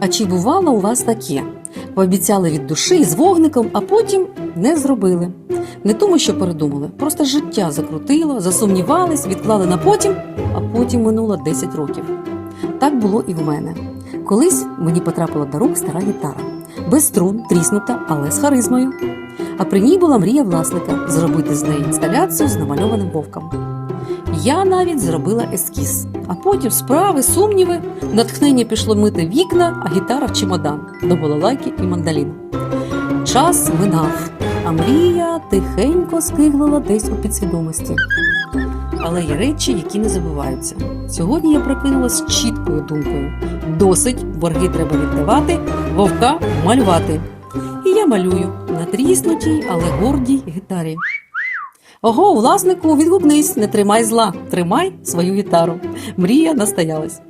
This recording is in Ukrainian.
А чи бувало у вас таке? Пообіцяли від душі з вогником, а потім не зробили. Не тому, що передумали, просто життя закрутило, засумнівались, відклали на потім, а потім минуло 10 років. Так було і в мене. Колись мені потрапила до рук стара гітара, без струн, тріснута, але з харизмою. А при ній була мрія власника зробити з неї інсталяцію з намальованим вовком. Я навіть зробила ескіз, а потім справи, сумніви, натхнення пішло мити вікна, а гітара в чемодан до балалайки і мандалін. Час минав, а мрія тихенько скиглила десь у підсвідомості. Але є речі, які не забуваються. Сьогодні я прокинулась чіткою думкою: досить, борги треба віддавати, вовка малювати. І я малюю на тріснутій, але гордій гітарі. Ого, власнику, відгукнись, не тримай зла, тримай свою гітару. Мрія настоялась.